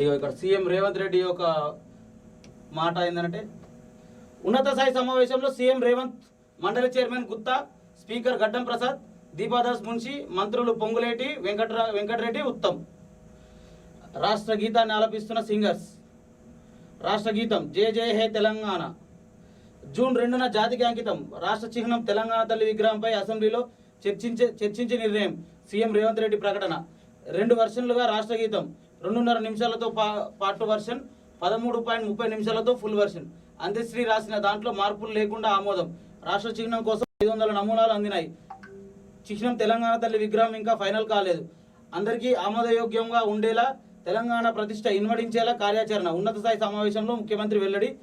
ఇగో ఇక్కడ సీఎం రేవంత్ రెడ్డి యొక్క మాట ఏంటంటే ఉన్నత స్థాయి సమావేశంలో సీఎం రేవంత్ మండలి చైర్మన్ గుత్తా స్పీకర్ గడ్డం ప్రసాద్ దీపాదాస్ మున్షి మంత్రులు పొంగులేటి వెంకట్రా వెంకటరెడ్డి ఉత్తమ్. రాష్ట్ర గీతాన్ని ఆలపిస్తున్న సింగర్స్ రాష్ట్ర గీతం జే జే హే తెలంగాణ. జూన్ రెండున జాతికి అంకితం రాష్ట్ర చిహ్నం తెలంగాణ తల్లి విగ్రహంపై అసెంబ్లీలో చర్చించే చర్చించే నిర్ణయం సీఎం రేవంత్ రెడ్డి ప్రకటన. రెండు వర్షన్లుగా రాష్ట్ర గీతం రెండున్నర నిమిషాలతో పా పార్ట్ వర్షన్ పదమూడు పాయింట్ ముప్పై నిమిషాలతో ఫుల్ వర్షన్. అంత్యశ్రీ రాసిన దాంట్లో మార్పులు లేకుండా ఆమోదం. రాష్ట్ర చిహ్నం కోసం ఐదు వందల నమూనాలు అందినాయి. చిహ్నం తెలంగాణ తల్లి విగ్రహం ఇంకా ఫైనల్ కాలేదు. అందరికీ ఆమోదయోగ్యంగా ఉండేలా తెలంగాణ ప్రతిష్ట ఇన్వడించేలా కార్యాచరణ. ఉన్నత స్థాయి సమావేశంలో ముఖ్యమంత్రి వెల్లడి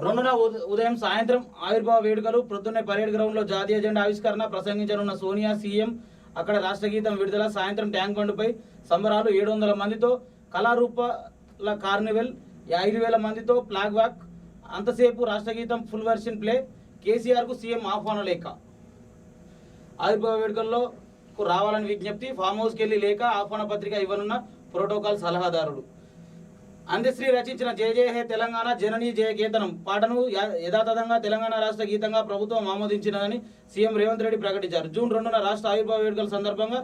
రెండున ఉద- ఉదయం సాయంత్రం ఆవిర్భావ వేడుకలు ప్రొద్దున్నే పరేడ్ గ్రౌండ్లో జాతీయ జెండా ఆవిష్కరణ ప్రసంగించనున్న సోనియా సీఎం అక్కడ రాష్ట్ర గీతం విడుదల సాయంత్రం ట్యాంక్ బండ్పై సంబరాలు ఏడు వందల మందితో కళారూపాల కార్నివెల్ ఐదు వేల మందితో ఫ్లాగ్ వాక్ అంతసేపు రాష్ట్ర గీతం ఫుల్ వెర్షన్ ప్లే కేసీఆర్కు సీఎం ఆహ్వాన లేఖ. ఆవిర్భావ వేడుకల్లో రావాలని విజ్ఞప్తి ఫామ్ హౌస్కి వెళ్ళి లేక ఆహ్వాన పత్రిక ఇవ్వనున్న ప్రోటోకాల్ సలహాదారుడు అందశ్రీ రచించిన జయ జయ హే తెలంగాణ జననీ జయ గీతనం పాటను యా- యథాతథంగా తెలంగాణ రాష్ట్ర గీతంగా ప్రభుత్వం ఆమోదించినదని సీఎం రేవంత్ రెడ్డి ప్రకటించారు. జూన్ రెండున రాష్ట్ర ఆవిర్భావ వేడుకల సందర్భంగా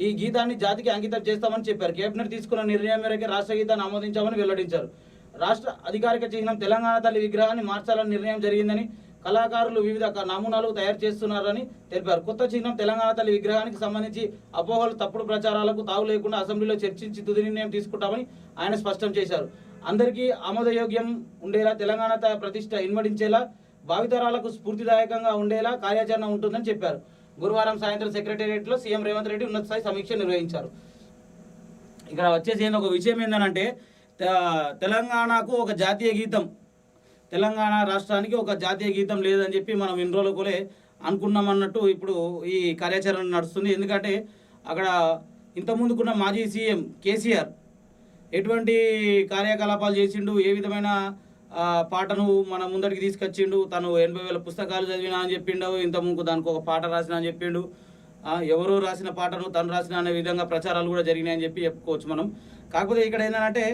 ఈ గీతాన్ని జాతికి అంకితం చేస్తామని చెప్పారు. కేబినెట్ తీసుకున్న నిర్ణయం మేరకు రాష్ట్ర గీతాన్ని ఆమోదించామని వెల్లడించారు. రాష్ట్ర అధికారిక చిహ్నం తెలంగాణ తల్లి విగ్రహాన్ని మార్చాలని నిర్ణయం జరిగిందని కళాకారులు వివిధ నమూనాలు తయారు చేస్తున్నారని తెలిపారు. కొత్త చిహ్నం తెలంగాణ తల్లి విగ్రహానికి సంబంధించి అపోహలు తప్పుడు ప్రచారాలకు తావు లేకుండా అసెంబ్లీలో చర్చించి తుది నిర్ణయం తీసుకుంటామని ఆయన స్పష్టం చేశారు. అందరికీ ఆమోదయోగ్యం ఉండేలా తెలంగాణ ప్రతిష్ట ఇన్మడించేలా భావితరాలకు స్ఫూర్తిదాయకంగా ఉండేలా కార్యాచరణ ఉంటుందని చెప్పారు. గురువారం సాయంత్రం సెక్రటేరియట్లో సీఎం రేవంత్ రెడ్డి ఉన్నత స్థాయి సమీక్ష నిర్వహించారు. ఇక్కడ వచ్చేసి ఒక విషయం ఏంటంటే తెలంగాణకు ఒక జాతీయ గీతం తెలంగాణ రాష్ట్రానికి ఒక జాతీయ గీతం లేదని చెప్పి మనం ఇన్ని రోజులకులే కూడా అనుకున్నాం అన్నట్టు ఇప్పుడు ఈ కార్యాచరణ నడుస్తుంది. ఎందుకంటే అక్కడ ఇంతకుముందుకున్న మాజీ సీఎం కేసీఆర్ ఎటువంటి కార్యకలాపాలు చేసిండు ఏ విధమైన పాటను మన ముందరికి తీసుకొచ్చిండు తను ఎనభై వేల పుస్తకాలు చదివినా అని చెప్పిండు ఇంత ముందు దానికి ఒక పాట రాసిన అని చెప్పిండు ఎవరో రాసిన పాటను తను రాసిన అనే విధంగా ప్రచారాలు కూడా జరిగినాయని చెప్పి చెప్పుకోవచ్చు మనం. కాకపోతే ఇక్కడ ఏంటంటే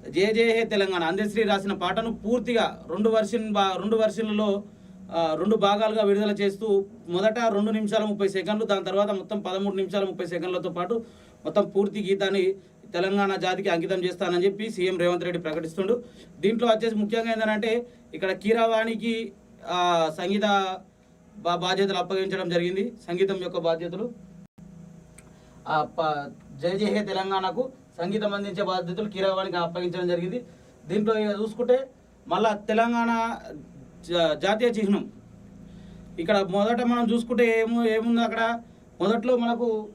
జే జే హే తెలంగాణ. అందశ్రీ రాసిన పాటను పూర్తిగా రెండు వర్షన్ బా రెండు వర్షన్లలో రెండు భాగాలుగా విడుదల చేస్తూ మొదట రెండు నిమిషాల ముప్పై సెకండ్లు దాని తర్వాత మొత్తం పదమూడు నిమిషాల ముప్పై సెకండ్లతో పాటు మొత్తం పూర్తి గీతాన్ని తెలంగాణ జాతికి అంకితం చేస్తానని చెప్పి సీఎం రేవంత్ రెడ్డి ప్రకటిస్తుండు. దీంట్లో వచ్చేసి ముఖ్యంగా ఏంటంటే ఇక్కడ కీరావాణికి సంగీత బా బాధ్యతలు అప్పగించడం జరిగింది. సంగీతం యొక్క బాధ్యతలు. ఆ ప- జయ జయ హే తెలంగాణకు సంగీతం అందించే బాధ్యతలు కీరవాణికి అప్పగించడం జరిగింది. దీంట్లో ఇక చూసుకుంటే మళ్ళా తెలంగాణ జా- జాతీయ చిహ్నం. ఇక్కడ మొదట మనం చూసుకుంటే ఏము ఏముంది అక్కడ? మొదట్లో మనకు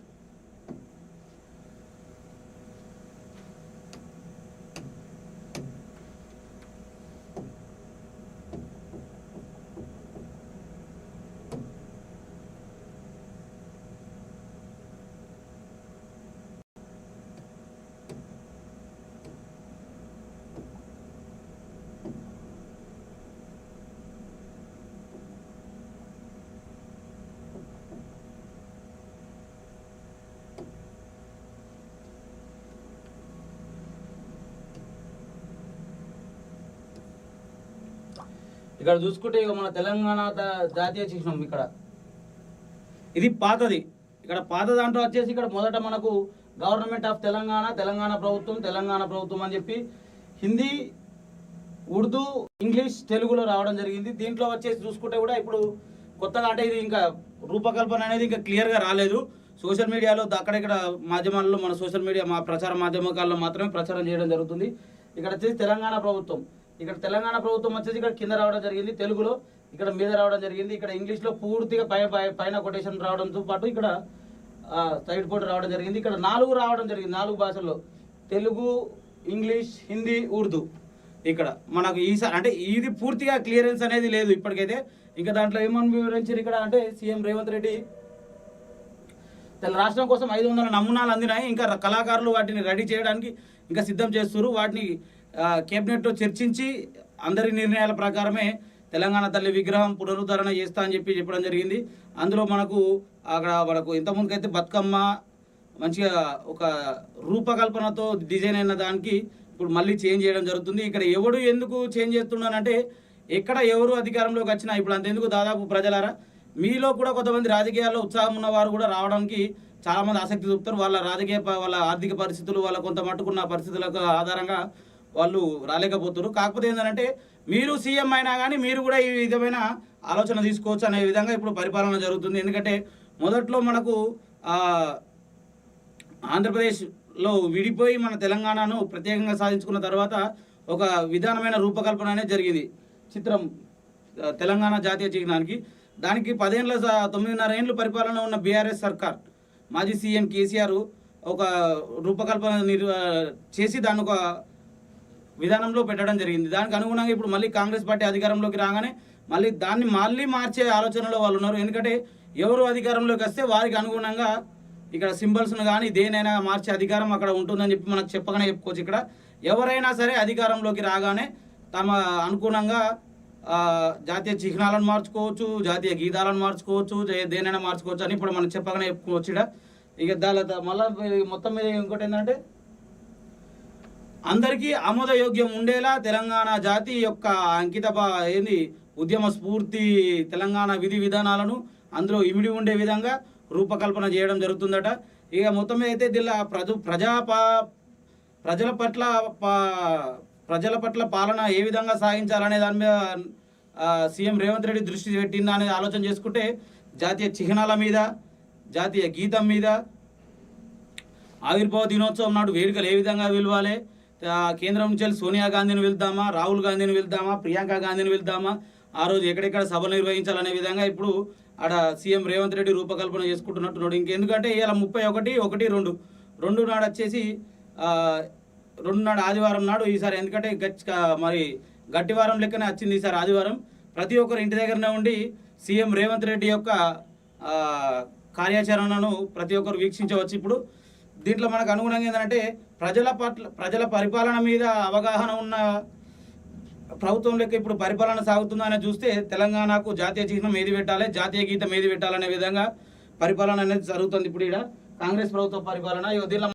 ఇక్కడ చూసుకుంటే ఇక మన తెలంగాణ జాతీయ చిహ్నం ఇక్కడ. ఇది పాతది. ఇక్కడ పాత దాంట్లో వచ్చేసి ఇక్కడ మొదట మనకు గవర్నమెంట్ ఆఫ్ తెలంగాణ తెలంగాణ ప్రభుత్వం తెలంగాణ ప్రభుత్వం అని చెప్పి హిందీ ఉర్దూ ఇంగ్లీష్ తెలుగులో రావడం జరిగింది. దీంట్లో వచ్చేసి చూసుకుంటే కూడా ఇప్పుడు కొత్తగా అంటే ఇది ఇంకా రూపకల్పన అనేది ఇంకా క్లియర్గా రాలేదు. సోషల్ మీడియాలో అక్కడక్కడ మాధ్యమాల్లో మన సోషల్ మీడియా మా ప్రచార మాధ్యమాల్లో మాత్రమే ప్రచారం చేయడం జరుగుతుంది. ఇక్కడ వచ్చేసి తెలంగాణ ప్రభుత్వం. ఇక్కడ తెలంగాణ ప్రభుత్వం వచ్చేసి ఇక్కడ కింద రావడం జరిగింది తెలుగులో ఇక్కడ మీద రావడం జరిగింది. ఇక్కడ ఇంగ్లీష్లో పూర్తిగా పై పైన కొటేషన్ రావడంతో పాటు ఇక్కడ సైడ్ కోట్ రావడం జరిగింది. ఇక్కడ నాలుగు రావడం జరిగింది నాలుగు భాషల్లో. తెలుగు ఇంగ్లీష్ హిందీ ఉర్దూ ఇక్కడ మనకు ఈసారి అంటే ఇది పూర్తిగా క్లియరెన్స్ అనేది లేదు ఇప్పటికైతే. ఇంకా దాంట్లో ఏమని వివరించారు ఇక్కడ అంటే సీఎం రేవంత్ రెడ్డి? రాష్ట్రం కోసం ఐదు వందల నమూనాలు అందినాయి. ఇంకా కళాకారులు వాటిని రెడీ చేయడానికి ఇంకా సిద్ధం చేస్తున్నారు. వాటిని కేబినెట్లో చర్చించి అందరి నిర్ణయాల ప్రకారమే తెలంగాణ తల్లి విగ్రహం పునరుద్ధరణ చేస్తా అని చెప్పి చెప్పడం జరిగింది. అందులో మనకు అక్కడ మనకు ఇంతకుముందుకైతే బతుకమ్మ మంచిగా ఒక రూపకల్పనతో డిజైన్ అయిన దానికి ఇప్పుడు మళ్ళీ చేంజ్ చేయడం జరుగుతుంది. ఇక్కడ ఎవడు ఎందుకు చేంజ్ చేస్తున్నానంటే ఎక్కడ ఎవరు అధికారంలోకి వచ్చినా ఇప్పుడు అంతెందుకు దాదాపు ప్రజలారా? మీలో కూడా కొంతమంది రాజకీయాల్లో ఉత్సాహం ఉన్నవారు కూడా రావడానికి చాలామంది ఆసక్తి చూపుతారు. వాళ్ళ రాజకీయ వాళ్ళ ఆర్థిక పరిస్థితులు వాళ్ళ కొంత మట్టుకున్న పరిస్థితులకు ఆధారంగా వాళ్ళు రాలేకపోతున్నారు. కాకపోతే ఏంటంటే మీరు సీఎం అయినా కానీ మీరు కూడా ఈ విధమైన ఆలోచన తీసుకోవచ్చు అనే విధంగా ఇప్పుడు పరిపాలన జరుగుతుంది. ఎందుకంటే మొదట్లో మనకు ఆంధ్రప్రదేశ్లో విడిపోయి మన తెలంగాణను ప్రత్యేకంగా సాధించుకున్న తర్వాత ఒక విధానమైన రూపకల్పన అనేది జరిగింది. చిత్రం తెలంగాణ జాతీయ చిహ్నానికి. దానికి పదేళ్ళ స- తొమ్మిదిన్నర ఏళ్ళు పరిపాలన ఉన్న బీఆర్ఎస్ సర్కార్ మాజీ సీఎం కేసీఆర్ ఒక రూపకల్పన నిర్వ చేసి దాన్ని ఒక విధానంలో పెట్టడం జరిగింది. దానికి అనుగుణంగా ఇప్పుడు మళ్ళీ కాంగ్రెస్ పార్టీ అధికారంలోకి రాగానే మళ్ళీ దాన్ని మళ్ళీ మార్చే ఆలోచనలో వాళ్ళు ఉన్నారు. ఎందుకంటే ఎవరు అధికారంలోకి వస్తే వారికి అనుగుణంగా ఇక్కడ సింబల్స్ను కానీ దేనైనా మార్చే అధికారం అక్కడ ఉంటుందని చెప్పి మనకు చెప్పగానే చెప్పుకోవచ్చు ఇక్కడ. ఎవరైనా సరే అధికారంలోకి రాగానే తమ అనుగుణంగా జాతీయ చిహ్నాలను మార్చుకోవచ్చు జాతీయ గీతాలను మార్చుకోవచ్చు దేనైనా మార్చుకోవచ్చు అని ఇప్పుడు మనం చెప్పగానే చెప్పుకోవచ్చు ఇక్కడ. ఇక దాని మళ్ళీ మొత్తం మీద ఇంకోటి ఏంటంటే అందరికీ ఆమోదయోగ్యం ఉండేలా తెలంగాణ జాతి యొక్క అంకిత ఏంది ఉద్యమ స్ఫూర్తి తెలంగాణ విధి విధానాలను అందులో ఇమిడి ఉండే విధంగా రూపకల్పన చేయడం జరుగుతుందట. ఇక మొత్తం మీద అయితే దీనిలో ప్రజ ప్రజా పా- ప్రజల పట్ల పా- ప్రజల పట్ల పాలన ఏ విధంగా సాగించాలనే దాని మీద సీఎం రేవంత్ రెడ్డి దృష్టి పెట్టిందా అనేది ఆలోచన చేసుకుంటే జాతీయ చిహ్నాల మీద జాతీయ గీతం మీద ఆవిర్భావ దినోత్సవం నాడు వేడుకలు ఏ విధంగా పిలవాలి కేంద్రం నుంచి సోనియా గాంధీని వెళ్దామా రాహుల్ గాంధీని వెళ్దామా ప్రియాంక గాంధీని వెళ్దామా? ఆ రోజు ఎక్కడెక్కడ సభలు నిర్వహించాలనే విధంగా ఇప్పుడు ఆడ సీఎం రేవంత్ రెడ్డి రూపకల్పన చేసుకుంటున్నట్టున్నాడు. ఇంకెందుకంటే ఇవాళ ముప్పై ఒకటి ఒకటి రెండు. రెండు నాడు వచ్చేసి రెండు నాడు ఆదివారం నాడు ఈసారి ఎందుకంటే గచ్చి మరి గట్టివారం లెక్కనే వచ్చింది ఈసారి ఆదివారం. ప్రతి ఒక్కరు ఇంటి దగ్గరనే ఉండి సీఎం రేవంత్ రెడ్డి యొక్క కార్యాచరణను ప్రతి ఒక్కరు వీక్షించవచ్చు. ఇప్పుడు దీంట్లో మనకు అనుగుణంగా ఏంటంటే ప్రజల పట్ల ప్రజల పరిపాలన మీద అవగాహన ఉన్న ప్రభుత్వం లెక్క ఇప్పుడు పరిపాలన సాగుతుందని చూస్తే తెలంగాణకు జాతీయ చిహ్నం ఏది పెట్టాలి జాతీయ గీతం ఏది పెట్టాలనే విధంగా పరిపాలన అనేది జరుగుతుంది ఇప్పుడు ఇక్కడ కాంగ్రెస్ ప్రభుత్వ పరిపాలన ఇగో దీనిలో